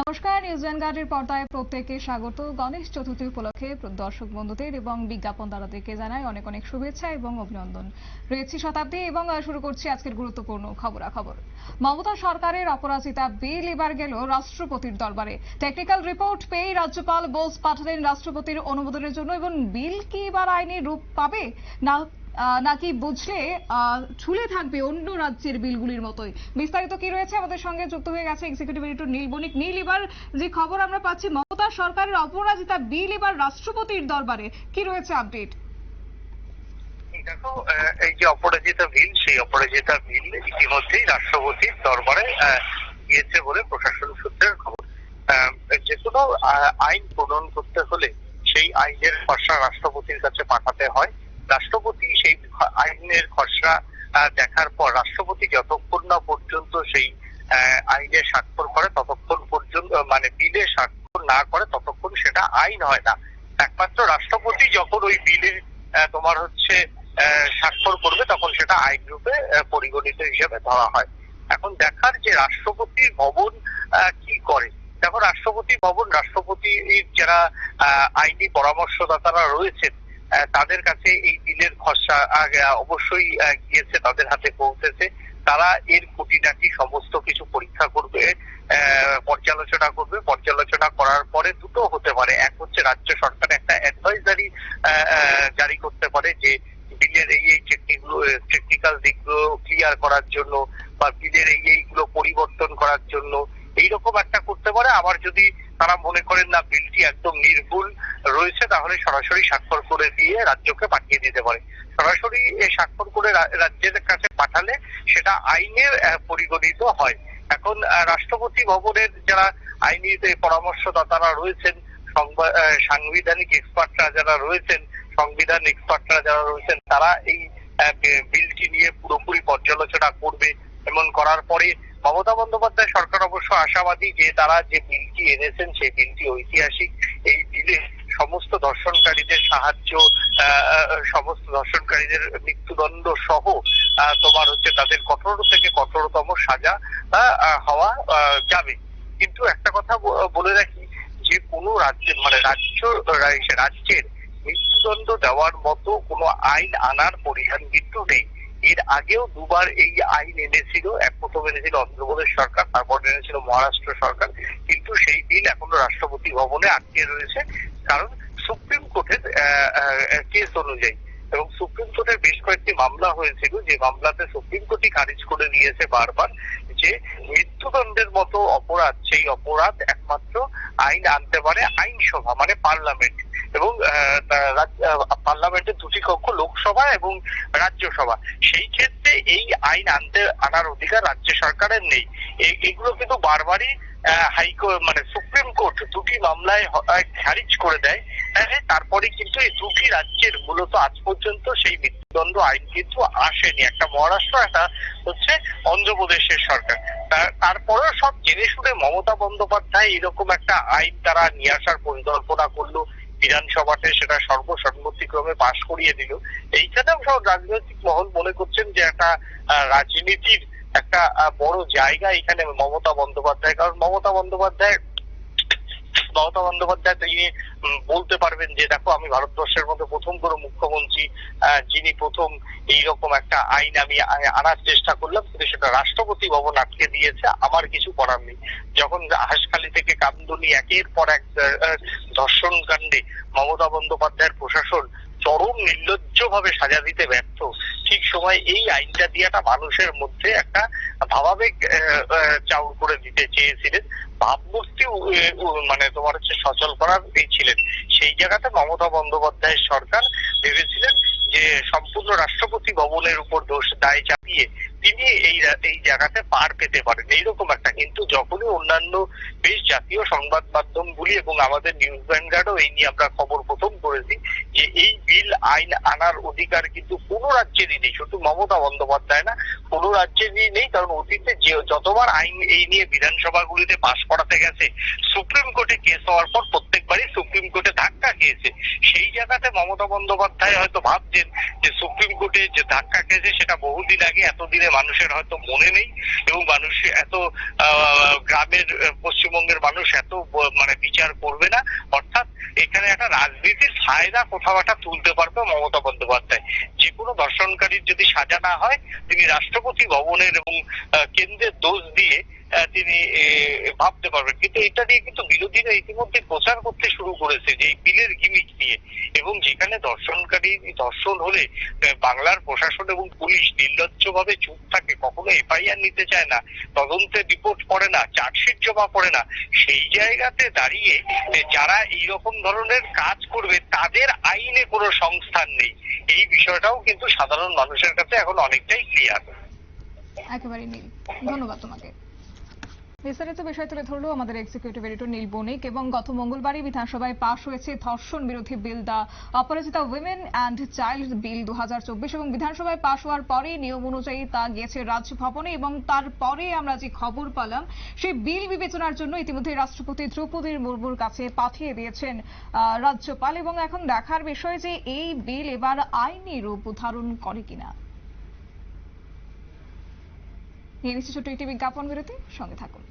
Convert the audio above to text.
নমস্কার নিউজ ভ্যানগার্ডের পর্দায় প্রত্যেককে স্বাগত। গণেশ চতুর্থী উপলক্ষে দর্শক বন্ধুদের এবং বিজ্ঞাপন দাতাদেরকে জানাই অনেক অনেক শুভেচ্ছা এবং অভিনন্দন। রয়েছি শতাব্দী এবং শুরু করছি আজকের গুরুত্বপূর্ণ খবরাখবর। মমতা সরকারের অপরাজিতা বিল এবার গেল রাষ্ট্রপতির দরবারে। টেকনিক্যাল রিপোর্ট পেয়ে রাজ্যপাল বোস পাঠালেন রাষ্ট্রপতির অনুমোদনের জন্য এবং বিল কি এবার আইনি রূপ পাবে? না নাকি বুঝলে ঝুলে থাকবে অন্য রাজ্যের বিলগুলির মতোই। বিস্তারিত কি রয়েছে আমাদের সঙ্গে যুক্ত হয়ে গেছে এক্সিকিউটিভ এডিটর নীল বণিক। নীল, এবার যে খবর আমরা পাচ্ছি, মমতা সরকারের অপরাজিতা বিল এবার রাষ্ট্রপতির দরবারে। কি রয়েছে আপডেট দেখো এই যে অপরাজিতা বিল, সেই অপরাজিতা বিল ইতিমধ্যেই রাষ্ট্রপতির দরবারে গিয়েছে বলে প্রশাসন সূত্রের খবর। যে কোনো আইন প্রণয়ন করতে হলে সেই আইনের খসড়া রাষ্ট্রপতির কাছে পাঠাতে হয়। রাষ্ট্রপতি সেই আইনের খসড়া দেখার পর রাষ্ট্রপতি যতক্ষণ না পর্যন্ত সেই আইনে স্বাক্ষর করে, ততক্ষণ পর্যন্ত মানে বিলে স্বাক্ষর না করে, ততক্ষণ সেটা আইন হয় না। একমাত্র রাষ্ট্রপতি যখন ওই বিলে তোমার হচ্ছে স্বাক্ষর করবে, তখন সেটা আইন রূপে পরিগণিত হিসেবে ধরা হয়। এখন দেখার যে রাষ্ট্রপতি ভবন কি করে? দেখো, রাষ্ট্রপতি ভবন, রাষ্ট্রপতির যারা আইনি পরামর্শদাতারা রয়েছেন তাদের কাছে এই বিলের খসড়া অবশ্যই গিয়েছে, তাদের হাতে পৌঁছেছে। তারা এর খুঁটিনাটি সমস্ত কিছু পরীক্ষা করবে পর্যালোচনা করবে। পর্যালোচনা করার পরে দুটো হতে পারে। এক হচ্ছে রাজ্য সরকার একটা অ্যাডভাইজারি জারি করতে পারে যে বিলের এই এই টেকনিক্যাল দিকগুলো ক্লিয়ার করার জন্য বা বিলের এই এইগুলো পরিবর্তন করার জন্য এইরকম একটা করতে পারে। আবার যদি তারা মনে করেন না বিলটি একদম নির্ভুল রয়েছে, তাহলে সরাসরি স্বাক্ষর করে দিয়ে রাজ্যকে পাঠিয়ে দিতে পারে। সরাসরি স্বাক্ষর করে রাজ্যের কাছে পাঠালে সেটা আইনের পরিগণিত হয়। এখন রাষ্ট্রপতি ভবনের যারা আইনি পরামর্শদাতারা রয়েছেন, সংবা- সাংবিধানিক এক্সপার্টরা যারা রয়েছেন, সংবিধান এক্সপার্টরা যারা রয়েছেন, তারা এই বিলটি নিয়ে পুরোপুরি পর্যালোচনা করবে। এমন করার পরে মমতা বন্দ্যোপাধ্যায় অবশ্য আশাবাদী যে তারা যে বিলটি এনেছেন, সেই বিলটি ঐতিহাসিক। এই বিলে সমস্ত দর্শনকারীদের সাহায্য সমস্ত দর্শনকারীদের মৃত্যুদণ্ড সহ তোমার হচ্ছে তাদের কঠোর থেকে কঠোরতম সাজা হওয়া যাবে। কিন্তু একটা কথা বলে রাখি, যে কোনো রাজ্যের মানে রাজ্য রাজ্যের মৃত্যুদণ্ড দেওয়ার মতো কোনো আইন আনার পরিহার কিন্তু নেই। এর আগেও দুবার এই আইন এনেছিল এক প্রথম এনেছিল অন্ধ্রপ্রদেশ সরকার, তারপর এনেছিল মহারাষ্ট্র সরকার। কিন্তু সেই বিল এখনও রাষ্ট্রপতি ভবনে আটকে রয়েছে, কারণ সুপ্রিম কোর্টের কেস অনুযায়ী। এবং সুপ্রিম কোর্টের বেশ কয়েকটি মামলা হয়েছিল, যে মামলাতে সুপ্রিম কোর্টই খারিজ করে দিয়েছে বারবার, যে মৃত্যুদণ্ডের মতো অপরাধ, সেই অপরাধ একমাত্র আইন আনতে পারে আইনসভা মানে পার্লামেন্ট। এবং পার্লামেন্টের দুটি কক্ষ লোকসভা এবং রাজ্যসভা। সেই ক্ষেত্রে এই আইন আনতে আনার অধিকার রাজ্য সরকারের নেই। এগুলো কিন্তু বারবারই হাইকোর্ট মানে সুপ্রিম কোর্ট দুটি মামলায় খারিজ করে দেয়। হ্যাঁ, তারপরে কিন্তু এই দুটি রাজ্যের মূলত আজ পর্যন্ত সেই মৃত্যুদণ্ড আইন কিন্তু আসেনি। একটা মহারাষ্ট্র একটা হচ্ছে অন্ধ্রপ্রদেশের সরকার। তার- তারপরেও সব জেনে শুনে মমতা বন্দ্যোপাধ্যায় এরকম একটা আইন তারা নিয়ে আসার পরিকল্পনা করল। বিধানসভাতে সেটা সর্বসম্মতিক্রমে পাশ করিয়ে দিল। এইখানেও সব রাজনৈতিক মহল মনে করছেন যে একটা রাজনীতির একটা বড় জায়গা এখানে মমতা বন্দ্যোপাধ্যায়। কারণ মমতা বন্দ্যোপাধ্যায় মমতা বন্দ্যোপাধ্যায় তিনি বলতে পারবেন যে, দেখো, আমি ভারতবর্ষের মধ্যে প্রথম কোনো মুখ্যমন্ত্রী যিনি প্রথম এইরকম একটা আইন আমি আনার চেষ্টা করলাম, কিন্তু সেটা রাষ্ট্রপতি ভবন আটকে দিয়েছে, আমার কিছু করার নেই। যখন হাসখালি থেকে কামদুনি একের পর এক ধর্ষণ কাণ্ডে মমতা বন্দ্যোপাধ্যায়ের প্রশাসন চরম নির্লজ্জ ভাবে সাজা দিতে ব্যর্থ, ঠিক সময় এই আইনটা দিয়ে একটা মানুষের মধ্যে একটা ভাবাবেগ চাউর করে দিতে চেয়েছিলেন। ভাবমূর্তি মানে তোমার হচ্ছে সচল করার এই ছিলেন। সেই জায়গাতে মমতা বন্দ্যোপাধ্যায়ের সরকার ভেবেছিলেন যে সম্পূর্ণ রাষ্ট্রপতি ভবনের উপর দোষ দায় চাপিয়ে তিনি এই এই জায়গাতে পার পেতে পারেন। এইরকম একটা, কিন্তু যখনই অন্যান্য বেশ জাতীয় সংবাদ মাধ্যমগুলি এবং আমাদের নিউজ ভ্যানগার্ডও এই নিয়ে আমরা খবর প্রথম করেছি যে এই বিল আইন আনার অধিকার কিন্তু কোনো রাজ্যেরই নেই। শুধু মমতা বন্দ্যোপাধ্যায় না, কোনো রাজ্যেরই নেই, কারণ অতীতে যে যতবার আইন এই নিয়ে বিধানসভাগুলিতে পাশ করাতে গেছে, সুপ্রিম কোর্টে কেস হওয়ার পর প্রত্যেকবারই সুপ্রিম কোর্টে ধাক্কা খেয়েছে। সেই জায়গাতে মমতা বন্দ্যোপাধ্যায় হয়তো ভাবছেন যে সুপ্রিম কোর্টে যে ধাক্কা খেয়েছে, সেটা বহুদিন আগে, এতদিনে মানুষের হয়তো মনে নেই এবং মানুষ এত গ্রামের, পশ্চিমবঙ্গের মানুষ এত মানে বিচার করবে না। অর্থাৎ এখানে একটা রাজনীতির ফায়দা কোথাও একটা তুলতে পারবে মমতা বন্দ্যোপাধ্যায়। যে কোনো দর্শনকারীর যদি সাজা না হয়, তিনি রাষ্ট্রপতি ভবনের এবং কেন্দ্রের দোষ দিয়ে তিনি ভাবতে পারবেন। কিন্তু এটা নিয়ে কিন্তু বিরোধীরা ইতিমধ্যে প্রচার করতে শুরু করেছে যে এই বিলের গিমিক নিয়ে। এবং যেখানে দর্শনকারী, দর্শন হলে বাংলার প্রশাসন এবং পুলিশ নির্লজ্জভাবে চুপ থাকে, কখনো এফআইআর নিতে চায় না তদন্তের রিপোর্ট করে না, চার্জশিট জমা পড়ে না, সেই জায়গাতে দাঁড়িয়ে যারা এইরকম ধরনের কাজ করবে, তাদের আইনে কোনো সংস্থান নেই। এই বিষয়টাও কিন্তু সাধারণ মানুষের কাছে এখন অনেকটাই ক্লিয়ার একেবারে নীল। ধন্যবাদ তোমাকে। বিস্তারিত বিষয় তুলে ধরলো আমাদের এক্সিকিউটিভ এডিটর নীল বণিক এবং গত মঙ্গলবারই বিধানসভায় পাশ হয়েছে ধর্ষণ বিরোধী bill the Aparajita women and child bill দু এবং বিধানসভায় পাশ হওয়ার পরে নিয়ম অনুযায়ী তা গিয়েছে রাজ্য ভবনে এবং তারপরে আমরা যে খবর পেলাম, সেই বিল বিবেচনার জন্য ইতিমধ্যে রাষ্ট্রপতি দ্রৌপদী মুর্মুর কাছে পাঠিয়ে দিয়েছেন রাজ্যপাল এবং এখন দেখার বিষয় যে এই বিল এবার আইনি রূপ ধারণ করে কিনা। নিয়ে নিচ্ছি ছোট্ট একটি বিজ্ঞাপন বিরতি, সঙ্গে থাকুন।